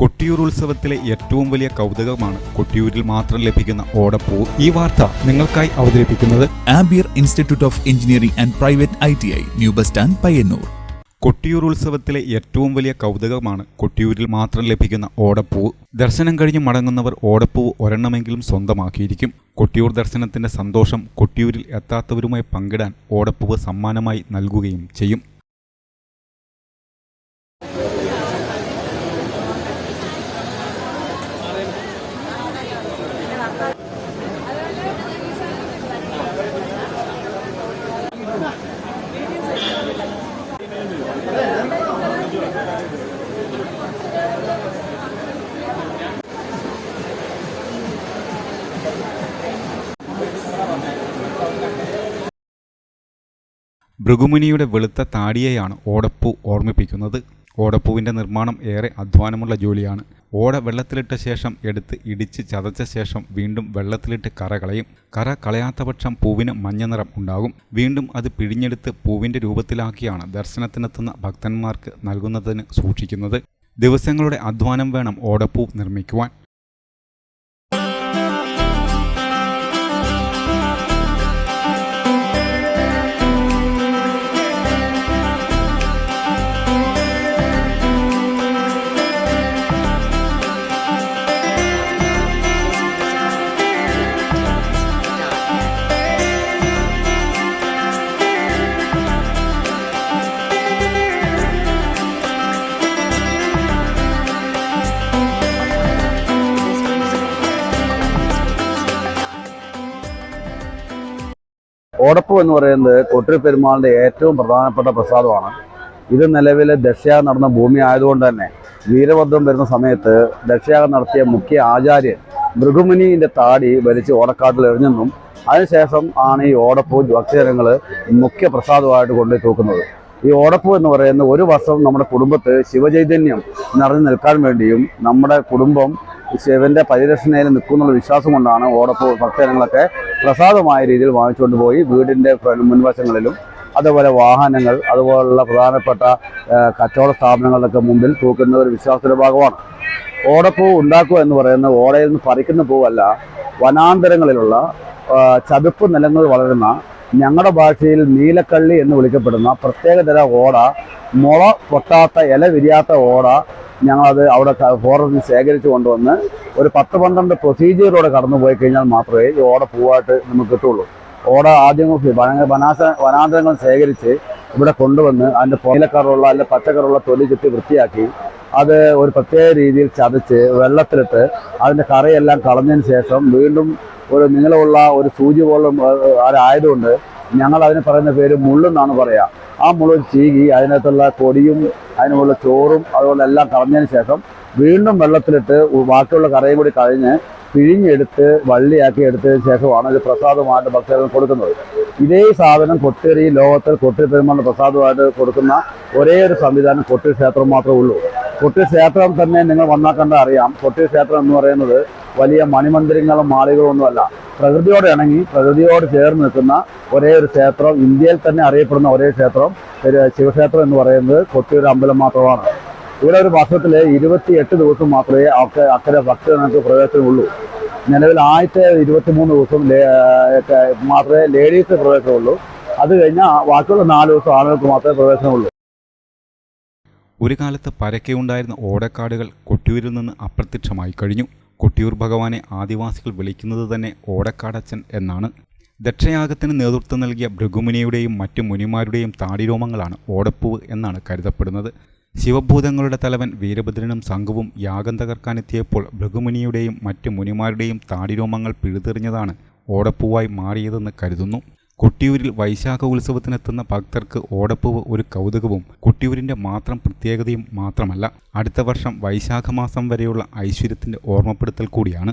കൊട്ടിയൂർ ഉത്സവത്തിലെ ഏറ്റവും വലിയ കൗതുകമാണ് കൊട്ടിയൂരിൽ മാത്രം ലഭിക്കുന്ന ഓടപ്പൂ. ഈ വാർത്ത നിങ്ങൾക്കായി അവതരിപ്പിക്കുന്നത് Ampere institute of engineering and private I T I new bus stand Payyanur. Kottiyoor ഉത്സവത്തിലെ ഏറ്റവും വലിയ കൗതുകമാണ് കൊട്ടിയൂരിൽ മാത്രം ലഭിക്കുന്ന ഓടപ്പൂ. ദർശനം കഴിഞ്ഞ് മടങ്ങുന്നവർ ഓടപ്പൂ ഒരെണ്ണമെങ്കിലും സ്വന്തമാക്കിയിരിക്കും. കൊട്ടിയൂർ ദർശനത്തിന്റെ സന്തോഷം കൊട്ടിയൂരിൽ എത്താത്തവരുമായി പങ്കിടാൻ ഓടപ്പൂവ് സമ്മാനമായി നൽകുകയും ചെയ്യും. ഭൃഗുമുനിയുടെ വെളുത്ത താടിയെയാണ് ഓടപ്പൂ ഓർമ്മിപ്പിക്കുന്നത്. ഓടപ്പൂവിന്റെ നിർമ്മാണം ഏറെ അധ്വാനമുള്ള ജോലിയാണ്. ഓട വെള്ളത്തിലിട്ട ശേഷം എടുത്ത് ഇടിച്ച് ചതച്ച ശേഷം വീണ്ടും വെള്ളത്തിലിട്ട് കറ കളയും. കറ കളയാത്ത പക്ഷം പൂവിന് മഞ്ഞ നിറം ഉണ്ടാകും. വീണ്ടും അത് പിഴിഞ്ഞെടുത്ത് പൂവിന്റെ രൂപത്തിലാക്കിയാണ് ദർശനത്തിനെത്തുന്ന ഭക്തന്മാർക്ക് നൽകുന്നതിന് സൂക്ഷിക്കുന്നത്. ദിവസങ്ങളുടെ അധ്വാനം വേണം ഓടപ്പൂ നിർമ്മിക്കുവാൻ. ഓടപ്പം എന്ന് പറയുന്നത് കൊട്ടി പെരുമാളിന്റെ ഏറ്റവും പ്രധാനപ്പെട്ട പ്രസാദമാണ്. ഇത് നിലവിൽ ദക്ഷയാഗം നടന്ന ഭൂമി ആയതുകൊണ്ട് തന്നെ വീരഭദ്രം വരുന്ന സമയത്ത് ദക്ഷയാഗം നടത്തിയ മുഖ്യ ആചാര്യൻ മൃഗമുനിന്റെ താടി വലിച്ച് ഓടക്കാട്ടിൽ എറിഞ്ഞെന്നും അതിനുശേഷം ആണ് ഈ ഓടപ്പൂ ഭക്തജനങ്ങൾ മുഖ്യ പ്രസാദമായിട്ട് കൊണ്ടുപോയി തൂക്കുന്നത്. ഈ ഓടപ്പൂ എന്ന് പറയുന്നത് ഒരു വർഷം നമ്മുടെ കുടുംബത്ത് ശിവചൈതന്യം നിറഞ്ഞു നിൽക്കാൻ വേണ്ടിയും നമ്മുടെ കുടുംബം ശിവന്റെ പരിരക്ഷണയിൽ നിൽക്കുന്നുള്ള വിശ്വാസം കൊണ്ടാണ് ഓടപ്പോ ഭക്തജനങ്ങളൊക്കെ പ്രസാദമായ രീതിയിൽ വാങ്ങിച്ചുകൊണ്ട് പോയി വീടിന്റെ മുൻവശങ്ങളിലും അതുപോലെ വാഹനങ്ങൾ അതുപോലുള്ള പ്രധാനപ്പെട്ട കച്ചവട സ്ഥാപനങ്ങളിലൊക്കെ മുമ്പിൽ തൂക്കുന്ന ഒരു വിശ്വാസത്തിന്റെ ഭാഗമാണ്. ഓടപ്പൂ ഉണ്ടാക്കുക എന്ന് പറയുന്നത് ഓടയിൽ നിന്ന് പറിക്കുന്ന പൂവല്ല വനാന്തരങ്ങളിലുള്ള ചതുപ്പ് നിലങ്ങൾ വളരുന്ന ഞങ്ങളുടെ ഭാഷയിൽ നീലക്കള്ളി എന്ന് വിളിക്കപ്പെടുന്ന പ്രത്യേകതര ഓട മുള പൊട്ടാത്ത ഇല വിരിയാത്ത ഓട ഞങ്ങളത് അവിടെ നിന്ന് ശേഖരിച്ച് കൊണ്ടുവന്ന് ഒരു പത്ത് പന്ത്രണ്ട് പ്രൊസീജിയറിലൂടെ കടന്നു പോയി കഴിഞ്ഞാൽ മാത്രമേ ഈ ഓട പൂവായിട്ട് നമുക്ക് കിട്ടുള്ളൂ. ഓട ആദ്യം വനാസ വനാന്തരങ്ങൾ ശേഖരിച്ച് ഇവിടെ കൊണ്ടുവന്ന് അതിന്റെ നീലക്കറുള്ള അല്ലെ പച്ചക്കറുള്ള തൊലി ചുറ്റി വൃത്തിയാക്കി അത് ഒരു പ്രത്യേക രീതിയിൽ ചതച്ച് വെള്ളത്തിലിട്ട് അതിന്റെ കറിയെല്ലാം കളഞ്ഞതിന് ശേഷം വീണ്ടും ഒരു നീളമുള്ള ഒരു സൂചി പോലും ആരായതുകൊണ്ട് ഞങ്ങൾ അതിന് പറയുന്ന പേര് മുള്ളെന്നാണ് പറയുക ആ മുള്ള് ചീകി അതിനകത്തുള്ള അതിനുള്ള ചോറും അതുപോലെ എല്ലാം കളഞ്ഞതിന് ശേഷം വീണ്ടും വെള്ളത്തിലിട്ട് ബാക്കിയുള്ള കറയും കൂടി കഴിഞ്ഞ് പിഴിഞ്ഞെടുത്ത് വള്ളിയാക്കി എടുത്തതിന് ശേഷമാണ് ഇത് പ്രസാദമായിട്ട് ഭക്തർക്ക് കൊടുക്കുന്നത്. ഇതേ സാധനം കൊട്ടേരി ലോകത്തിൽ കൊട്ടേരി പെരുമാളുടെ പ്രസാദമായിട്ട് കൊടുക്കുന്ന ഒരേ ഒരു സംവിധാനം കൊട്ടേരി ക്ഷേത്രം മാത്രമേ ഉള്ളൂ. കൊട്ടിൽ ക്ഷേത്രം തന്നെ നിങ്ങൾ വന്നാൽ കണ്ട അറിയാം. കൊട്ടി ക്ഷേത്രം എന്ന് പറയുന്നത് വലിയ മണിമന്ദിരങ്ങളും മാളികളും ഒന്നുമല്ല. പ്രകൃതിയോട് ഇണങ്ങി പ്രകൃതിയോട് ചേർന്ന് നിൽക്കുന്ന ഒരേ ഒരു ക്ഷേത്രം ഇന്ത്യയിൽ തന്നെ അറിയപ്പെടുന്ന ഒരേ ക്ഷേത്രം ശിവക്ഷേത്രം എന്ന് പറയുന്നത് കൊട്ടിയൊരു അമ്പലം മാത്രമാണ്. ഇവിടെ ഒരു വർഷത്തിൽ ഇരുപത്തിയെട്ട് ദിവസം മാത്രമേ അവർക്ക് അക്കരെ ഭക്തജനങ്ങൾക്ക് പ്രവേശനമുള്ളൂ. നിലവിൽ ആദ്യത്തെ ഇരുപത്തിമൂന്ന് ദിവസം മാത്രമേ ലേഡീസ് പ്രവേശനമുള്ളൂ. അത് കഴിഞ്ഞാൽ ബാക്കിയുള്ള നാല് ദിവസം ആളുകൾക്ക് മാത്രമേ പ്രവേശനമുള്ളൂ. ഒരു കാലത്ത് പരക്കെ ഉണ്ടായിരുന്ന ഓടക്കാടുകൾ കൊട്ടിയൂരിൽ നിന്ന് അപ്രത്യക്ഷമായി കഴിഞ്ഞു. കൊട്ടിയൂർ ഭഗവാനെ ആദിവാസികൾ വിളിക്കുന്നത് തന്നെ ഓടക്കാടച്ചൻ എന്നാണ്. ദക്ഷയാഗത്തിന് നേതൃത്വം നൽകിയ ഭൃഗുമുനിയുടെയും മറ്റു മുനിമാരുടെയും താടിരോമങ്ങളാണ് ഓടപ്പൂവ് എന്നാണ് കരുതപ്പെടുന്നത്. ശിവഭൂതങ്ങളുടെ തലവൻ വീരഭദ്രനും സംഘവും യാഗം തകർക്കാനെത്തിയപ്പോൾ ഭൃഗുമുനിയുടെയും മറ്റു മുനിമാരുടെയും താടിരോമങ്ങൾ പിഴുതെറിഞ്ഞതാണ് ഓടപ്പൂവായി മാറിയതെന്ന് കരുതുന്നു. കൊട്ടിയൂരിൽ വൈശാഖ ഉത്സവത്തിനെത്തുന്ന ഭക്തർക്ക് ഓടപ്പൂവ് ഒരു കൗതുകവും കൊട്ടിയൂരിന്റെ മാത്രം പ്രത്യേകതയും മാത്രമല്ല അടുത്ത വർഷം വൈശാഖ മാസം വരെയുള്ള ഐശ്വര്യത്തിന്റെ ഓർമ്മപ്പെടുത്തൽ കൂടിയാണ്.